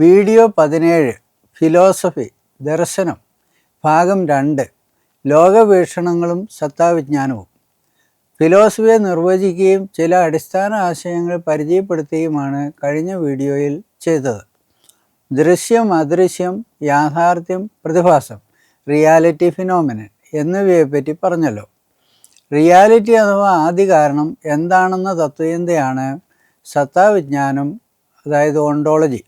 Video പതിനേഴ് philosophy ദർശനം ഭാഗം രണ്ട് ലോകവീക്ഷണങ്ങളും സത്താവിജ്ഞാനവും. ഫിലോസഫിയെ നിർവചിക്കുകയും ചില അടിസ്ഥാന ആശയങ്ങൾ പരിചയപ്പെടുത്തുകയുമാണ് കഴിഞ്ഞ വീഡിയോയിൽ ചെയ്തത്. ദൃശ്യം അദൃശ്യം യാഥാർത്ഥ്യം പ്രതിഭാസം റിയാലിറ്റി ഫിനോമിനൻ എന്നിവയെപ്പറ്റി പറഞ്ഞല്ലോ. റിയാലിറ്റി അഥവാ ആദ്യ കാരണം എന്താണെന്ന തത്വചിന്തയാണ് സത്താവിജ്ഞാനം അതായത് ഓണ്ടോളജി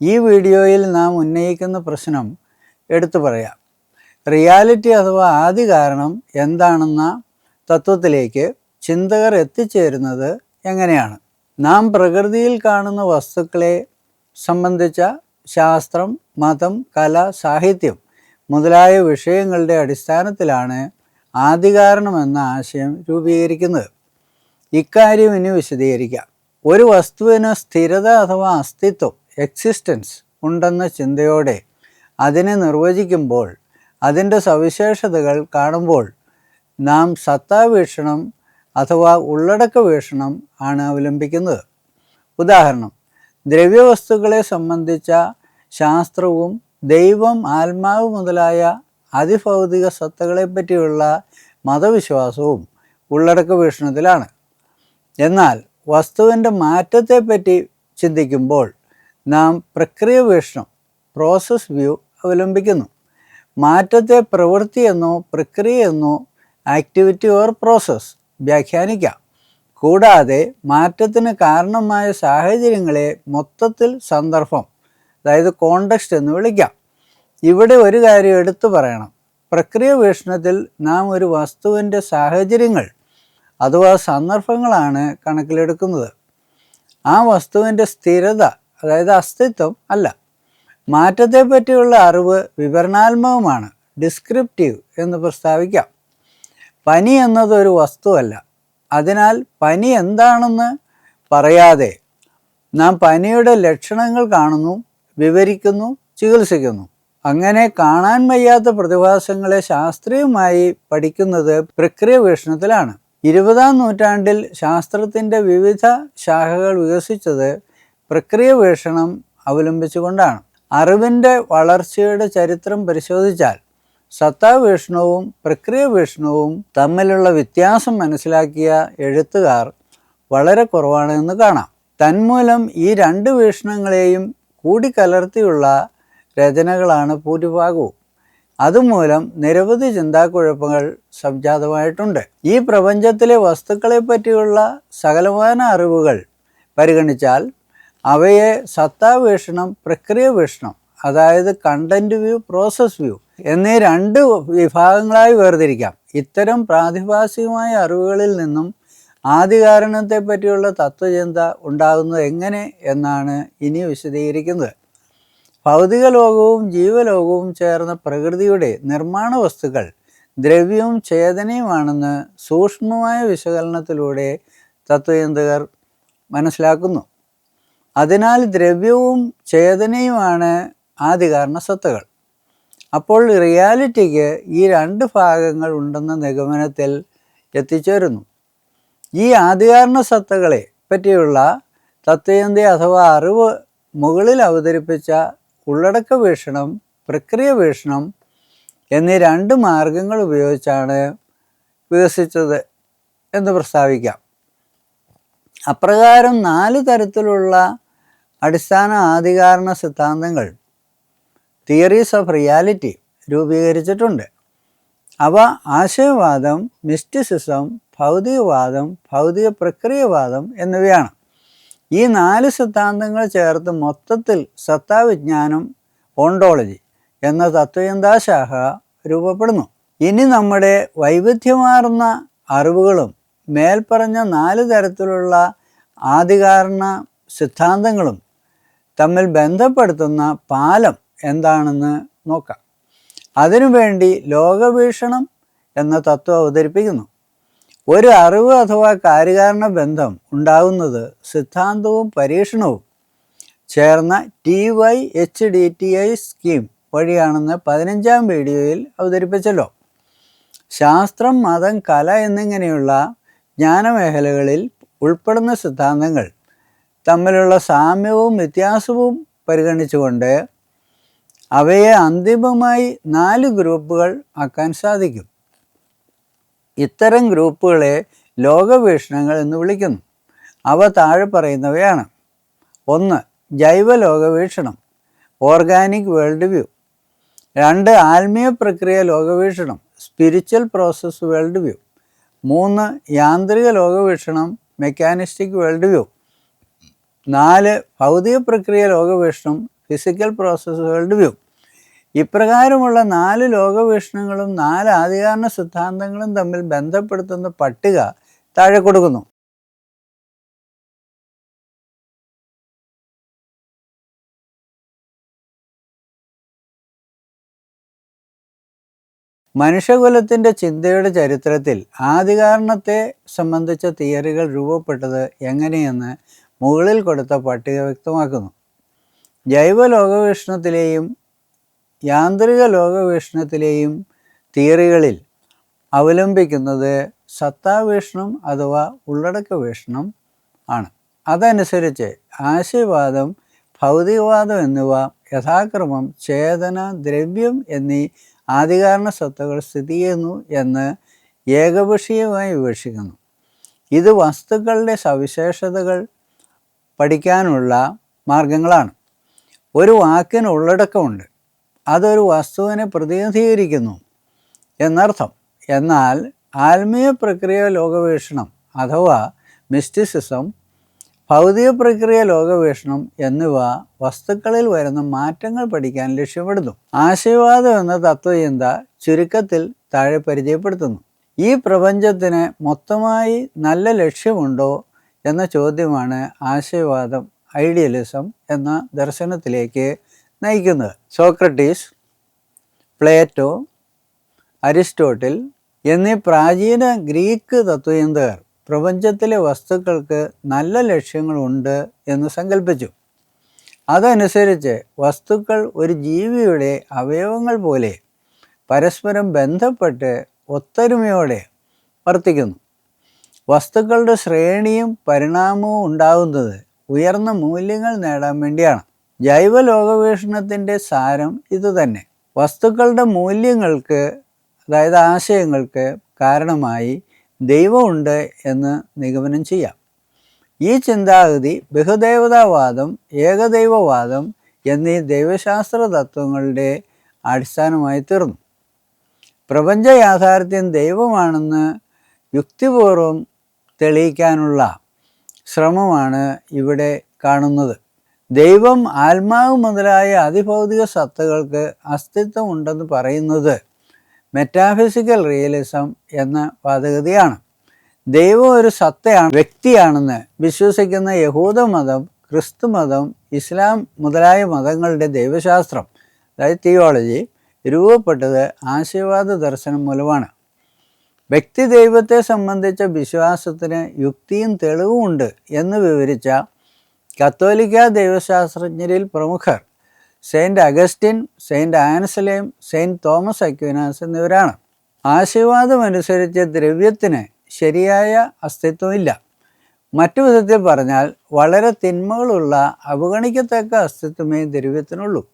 ഈ വീഡിയോയിൽ നാം ഉന്നയിക്കുന്ന പ്രശ്നം എടുത്തു പറയാം. റിയാലിറ്റി അഥവാ ആദ്യ കാരണം എന്താണെന്ന തത്വത്തിലേക്ക് ചിന്തകർ എത്തിച്ചേരുന്നത് എങ്ങനെയാണ്? നാം പ്രകൃതിയിൽ കാണുന്ന വസ്തുക്കളെ സംബന്ധിച്ച ശാസ്ത്രം മതം കല സാഹിത്യം മുതലായ വിഷയങ്ങളുടെ അടിസ്ഥാനത്തിലാണ് ആദികാരണം എന്ന ആശയം രൂപീകരിക്കുന്നത്. ഇക്കാര്യം ഇനി വിശദീകരിക്കാം. ഒരു വസ്തുവിന് സ്ഥിരത അഥവാ അസ്തിത്വം എക്സിസ്റ്റൻസ് ഉണ്ടെന്ന ചിന്തയോടെ അതിനെ നിർവചിക്കുമ്പോൾ അതിന്റെ സവിശേഷതകൾ കാണുമ്പോൾ നാം സത്താവീക്ഷണം അഥവാ ഉള്ളടക്ക വീക്ഷണം ആണ് അവലംബിക്കുന്നത്. ഉദാഹരണം ദ്രവ്യവസ്തുക്കളെ സംബന്ധിച്ച ശാസ്ത്രവും ദൈവം ആത്മാവ് മുതലായ അതിഭൗതിക പറ്റിയുള്ള മതവിശ്വാസവും ഉള്ളടക്ക വീക്ഷണത്തിലാണ്. എന്നാൽ വസ്തുവിന്റെ മാറ്റത്തെപ്പറ്റി ചിന്തിക്കുമ്പോൾ നാം പ്രക്രിയ വീക്ഷണം പ്രോസസ് വ്യൂ അവലംബിക്കുന്നു. മാറ്റത്തെ പ്രവൃത്തിയെന്നോ പ്രക്രിയയെന്നോ ആക്ടിവിറ്റി ഓർ പ്രോസസ് വ്യാഖ്യാനിക്കാം. കൂടാതെ മാറ്റത്തിന് കാരണമായ സാഹചര്യങ്ങളെ മൊത്തത്തിൽ സന്ദർഭം അതായത് കോണ്ടക്സ്റ്റ് എന്ന് വിളിക്കാം. ഇവിടെ ഒരു കാര്യം എടുത്തു പറയണം. പ്രക്രിയ വീക്ഷണത്തിൽ നാം ഒരു വസ്തുവിന്റെ സാഹചര്യങ്ങൾ അഥവാ സന്ദർഭങ്ങളാണ് കണക്കിലെടുക്കുന്നത്. ആ വസ്തുവിന്റെ സ്ഥിരത അതായത് അസ്തിത്വം അല്ല. മാറ്റത്തെ പറ്റിയുള്ള അറിവ് വിവരണാത്മകമാണ് ഡിസ്ക്രിപ്റ്റീവ് എന്ന് പ്രസ്താവിക്കാം. പനി എന്നത് ഒരു വസ്തുവല്ല അതിനാൽ പനി എന്താണെന്ന് പറയാതെ നാം പനിയുടെ ലക്ഷണങ്ങൾ കാണുന്നു വിവരിക്കുന്നു ചികിത്സിക്കുന്നു. അങ്ങനെ കാണാൻ വയ്യാത്ത പ്രതിഭാസങ്ങളെ ശാസ്ത്രീയമായി പഠിക്കുന്നത് പ്രക്രിയ വീക്ഷണത്തിലാണ്. ഇരുപതാം നൂറ്റാണ്ടിൽ ശാസ്ത്രത്തിന്റെ വിവിധ ശാഖകൾ വികസിച്ചത് പ്രക്രിയ വീക്ഷണം അവലംബിച്ചുകൊണ്ടാണ്. അറിവിന്റെ വളർച്ചയുടെ ചരിത്രം പരിശോധിച്ചാൽ സത്താവീക്ഷണവും പ്രക്രിയ വീക്ഷണവും തമ്മിലുള്ള വ്യത്യാസം മനസ്സിലാക്കിയ എഴുത്തുകാർ വളരെ കുറവാണ് എന്ന് കാണാം. തന്മൂലം ഈ രണ്ട് വീക്ഷണങ്ങളെയും കൂടിക്കലർത്തിയുള്ള രചനകളാണ് ഭൂരിഭാഗവും. അതുമൂലം നിരവധി ചിന്താക്കുഴപ്പങ്ങൾ സംജാതമായിട്ടുണ്ട്. ഈ പ്രപഞ്ചത്തിലെ വസ്തുക്കളെ പറ്റിയുള്ള സകലമാന അറിവുകൾ പരിഗണിച്ചാൽ അവയെ സത്താവീക്ഷണം പ്രക്രിയ വീക്ഷണം അതായത് കണ്ടന്റ് വ്യൂ പ്രോസസ് വ്യൂ എന്നീ രണ്ട് വിഭാഗങ്ങളായി വേർതിരിക്കാം. ഇത്തരം പ്രാതിഭാസികമായ അറിവുകളിൽ നിന്നും ആദികാരണത്തെ പറ്റിയുള്ള തത്വചിന്ത ഉണ്ടാകുന്നത് എങ്ങനെ എന്നാണ് ഇനി വിശദീകരിക്കുന്നത്. ഭൗതിക ലോകവും ജീവലോകവും ചേർന്ന പ്രകൃതിയുടെ നിർമ്മാണ വസ്തുക്കൾ ദ്രവ്യവും ചേതനയുമാണെന്ന് സൂക്ഷ്മമായ വിശകലനത്തിലൂടെ തത്വചിന്തകർ മനസ്സിലാക്കുന്നു. അതിനാൽ ദ്രവ്യവും ചേതനയുമാണ് ആദികാരണ സത്തകൾ. അപ്പോൾ റിയാലിറ്റിക്ക് ഈ രണ്ട് ഭാഗങ്ങൾ ഉണ്ടെന്ന നിഗമനത്തിൽ എത്തിച്ചേരുന്നു. ഈ ആദികാരണ സത്തകളെ പറ്റിയുള്ള തത്വചിന്ത അഥവാ അറിവ് മുകളിൽ അവതരിപ്പിച്ച ഉള്ളടക്ക വീക്ഷണം പ്രക്രിയ വീക്ഷണം എന്നീ രണ്ട് മാർഗങ്ങൾ ഉപയോഗിച്ചാണ് വികസിച്ചത് എന്ന് പ്രസ്താവിക്കാം. അപ്രകാരം നാല് തരത്തിലുള്ള അടിസ്ഥാന ആധികാരണ സിദ്ധാന്തങ്ങൾ തിയറീസ് ഓഫ് റിയാലിറ്റി രൂപീകരിച്ചിട്ടുണ്ട്. അവ ആശയവാദം മിസ്റ്റിസിസം ഭൗതികവാദം ഭൗതിക പ്രക്രിയവാദം എന്നിവയാണ്. ഈ നാല് സിദ്ധാന്തങ്ങൾ ചേർത്ത് മൊത്തത്തിൽ സത്താവിജ്ഞാനം ഓണ്ടോളജി എന്ന തത്വചിന്താശാഖ രൂപപ്പെടുന്നു. ഇനി നമ്മുടെ വൈവിധ്യമാർന്ന അറിവുകളും മേൽപ്പറഞ്ഞ നാല് തരത്തിലുള്ള ആദികാരണ സിദ്ധാന്തങ്ങളും തമ്മിൽ ബന്ധപ്പെടുത്തുന്ന പാലം എന്താണെന്ന് നോക്കാം. അതിനുവേണ്ടി ലോകവീക്ഷണം എന്ന തത്വം അവതരിപ്പിക്കുന്നു. ഒരു അറിവ് അഥവാ കാര്യകാരണ ബന്ധം ഉണ്ടാകുന്നത് സിദ്ധാന്തവും പരീക്ഷണവും. ചേർന്ന T Y H D T I scheme വഴിയാണെന്ന് പതിനഞ്ചാം വീഡിയോയിൽ അവതരിപ്പിച്ചല്ലോ. ശാസ്ത്രം മതം കല എന്നിങ്ങനെയുള്ള ജ്ഞാനമേഖലകളിൽ ഉൾപ്പെടുന്ന സിദ്ധാന്തങ്ങൾ തമ്മിലുള്ള സാമ്യവും വ്യത്യാസവും പരിഗണിച്ചുകൊണ്ട് അവയെ അന്തിമമായി നാല് ഗ്രൂപ്പുകൾ ആക്കാൻ സാധിക്കും. ഇത്തരം ഗ്രൂപ്പുകളെ ലോകവീക്ഷണങ്ങൾ എന്ന് വിളിക്കുന്നു. അവ താഴെ പറയുന്നവയാണ്. ഒന്ന് ജൈവ ലോകവീക്ഷണം ഓർഗാനിക് വേൾഡ് വ്യൂ രണ്ട് ആത്മീയ പ്രക്രിയ ലോകവീക്ഷണം സ്പിരിച്വൽ പ്രോസസ് വേൾഡ് വ്യൂ മൂന്ന് യാന്ത്രിക ലോകവീക്ഷണം മെക്കാനിസ്റ്റിക് വേൾഡ് വ്യൂ നാല് ഭൗതിക പ്രക്രിയ ലോകവീക്ഷണം ഫിസിക്കൽ പ്രോസസ് വേൾഡ് വ്യൂ ഇപ്രകാരമുള്ള നാല് ലോകവീക്ഷണങ്ങളും നാല് ആധികാരണ സിദ്ധാന്തങ്ങളും തമ്മിൽ ബന്ധപ്പെടുത്തുന്ന പട്ടിക താഴെ കൊടുക്കുന്നു. മനുഷ്യകുലത്തിന്റെ ചിന്തയുടെ ചരിത്രത്തിൽ ആധികാരണത്തെ സംബന്ധിച്ച തിയറികൾ രൂപപ്പെട്ടത് എങ്ങനെയെന്ന് മുകളിൽ കൊടുത്ത പട്ടിക വ്യക്തമാക്കുന്നു. ജൈവ ലോകവീക്ഷണത്തിലെയും യാന്ത്രിക ലോകവീക്ഷണത്തിലെയും തിയറികളിൽ അവലംബിക്കുന്നത് സത്താവീക്ഷണം അഥവാ ഉള്ളടക്ക വീക്ഷണം ആണ്. അതനുസരിച്ച് ആശയവാദം ഭൗതികവാദം എന്നിവ യഥാക്രമം ചേതന ദ്രവ്യം എന്നീ ആധികാരണ സത്തകൾ സ്ഥിതി ചെയ്യുന്നു എന്ന് ഏകപക്ഷീയമായി വിവക്ഷിക്കുന്നു. ഇത് വസ്തുക്കളുടെ സവിശേഷതകൾ പഠിക്കാനുള്ള മാർഗങ്ങളാണ്. ഒരു വാക്കിന് ഉള്ളടക്കമുണ്ട്. അതൊരു വസ്തുവിനെ പ്രതിനിധീകരിക്കുന്നു എന്നർത്ഥം. എന്നാൽ ആത്മീയ പ്രക്രിയ ലോകവീക്ഷണം അഥവാ മിസ്റ്റിസിസം ഭൗതിക പ്രക്രിയ ലോകവീക്ഷണം എന്നിവ വസ്തുക്കളിൽ വരുന്ന മാറ്റങ്ങൾ പഠിക്കാൻ ലക്ഷ്യമിടുന്നു ആശയവാദം എന്ന തത്വചിന്ത ചുരുക്കത്തിൽ താഴെ പരിചയപ്പെടുത്തുന്നു. ഈ പ്രപഞ്ചത്തിന് മൊത്തമായി നല്ല ലക്ഷ്യമുണ്ടോ എന്ന ചോദ്യമാണ് ആശയവാദം ഐഡിയലിസം എന്ന ദർശനത്തിലേക്ക് നയിക്കുന്നത്? സോക്രട്ടീസ് പ്ലേറ്റോ അരിസ്റ്റോട്ടിൽ എന്നീ പ്രാചീന ഗ്രീക്ക് തത്വചിന്തകർ പ്രപഞ്ചത്തിലെ വസ്തുക്കൾക്ക് നല്ല ലക്ഷ്യങ്ങളുണ്ട് എന്ന് സങ്കല്പിച്ചു അതനുസരിച്ച് വസ്തുക്കൾ ഒരു ജീവിയുടെ അവയവങ്ങൾ പോലെ പരസ്പരം ബന്ധപ്പെട്ട് ഒത്തൊരുമയോടെ വർത്തിക്കുന്നു. വസ്തുക്കളുടെ ശ്രേണിയും പരിണാമവും ഉണ്ടാകുന്നത് ഉയർന്ന മൂല്യങ്ങൾ നേടാൻ വേണ്ടിയാണ്. ജൈവ ലോകവീക്ഷണത്തിന്റെ സാരം ഇതുതന്നെ. വസ്തുക്കളുടെ മൂല്യങ്ങൾക്ക് അതായത് ആശയങ്ങൾക്ക് കാരണമായി ദൈവമുണ്ട് എന്ന് നിഗമനം ചെയ്യാം. ഈ ചിന്താഗതി ബഹുദേവതാവാദം ഏകദൈവവാദം എന്നീ ദൈവശാസ്ത്ര തത്വങ്ങളുടെ അടിസ്ഥാനമായി തീർന്നു. പ്രപഞ്ച യാഥാർത്ഥ്യം ദൈവമാണെന്ന് യുക്തിപൂർവം തെളിയിക്കാനുള്ള ശ്രമമാണ് ഇവിടെ കാണുന്നത്. ദൈവം ആത്മാവ് മുതലായ അതിഭൗതിക സത്തകൾക്ക് അസ്തിത്വം ഉണ്ടെന്ന് പറയുന്നത് മെറ്റാഫിസിക്കൽ റിയലിസം എന്ന വാദഗതിയാണ്. ദൈവം ഒരു സത്തയാണ് വ്യക്തിയാണെന്ന് വിശ്വസിക്കുന്ന യഹൂദ മതം ക്രിസ്തു മതം ഇസ്ലാം മുതലായ മതങ്ങളുടെ ദൈവശാസ്ത്രം അതായത് തിയോളജി രൂപപ്പെട്ടത് ആശീർവാദ ദർശനം മൂലമാണ്. വ്യക്തി ദൈവത്തെ സംബന്ധിച്ച വിശ്വാസത്തിന് യുക്തിയും തെളിവുമുണ്ട് എന്ന് വിവരിച്ച കത്തോലിക്ക ദൈവശാസ്ത്രജ്ഞരിൽ പ്രമുഖർ Saint Augustine Saint Anselm Saint Thomas Aquinas എന്നിവരാണ്. ആശീർവാദമനുസരിച്ച് ദ്രവ്യത്തിന് ശരിയായ അസ്തിത്വമില്ല. മറ്റു വിധത്തിൽ പറഞ്ഞാൽ വളരെ തിന്മകളുള്ള അവഗണിക്കത്തക്ക അസ്തിത്വമേ ദ്രവ്യത്തിനുള്ളൂ.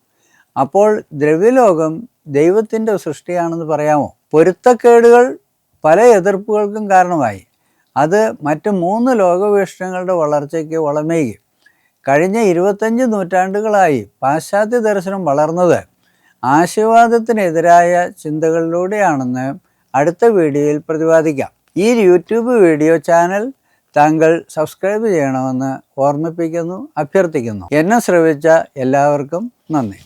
അപ്പോൾ ദ്രവ്യലോകം ദൈവത്തിന്റെ സൃഷ്ടിയാണെന്ന് പറയാമോ? പൊരുത്തക്കേടുകൾ പല എതിർപ്പുകൾക്കും കാരണമായി. അത് മറ്റ് മൂന്ന് ലോകവീക്ഷണങ്ങളുടെ വളർച്ചയ്ക്ക് വളമേകി. കഴിഞ്ഞ ഇരുപത്തഞ്ച് നൂറ്റാണ്ടുകളായി പാശ്ചാത്യ ദർശനം വളർന്നത് ആശീർവാദത്തിനെതിരായ ചിന്തകളിലൂടെയാണെന്ന് അടുത്ത വീഡിയോയിൽ പ്രതിപാദിക്കാം. ഈ യൂട്യൂബ് വീഡിയോ ചാനൽ താങ്കൾ സബ്സ്ക്രൈബ് ചെയ്യണമെന്ന് ഓർമ്മിപ്പിക്കുന്നു അഭ്യർത്ഥിക്കുന്നു. എന്നെ ശ്രവിച്ച എല്ലാവർക്കും നന്ദി.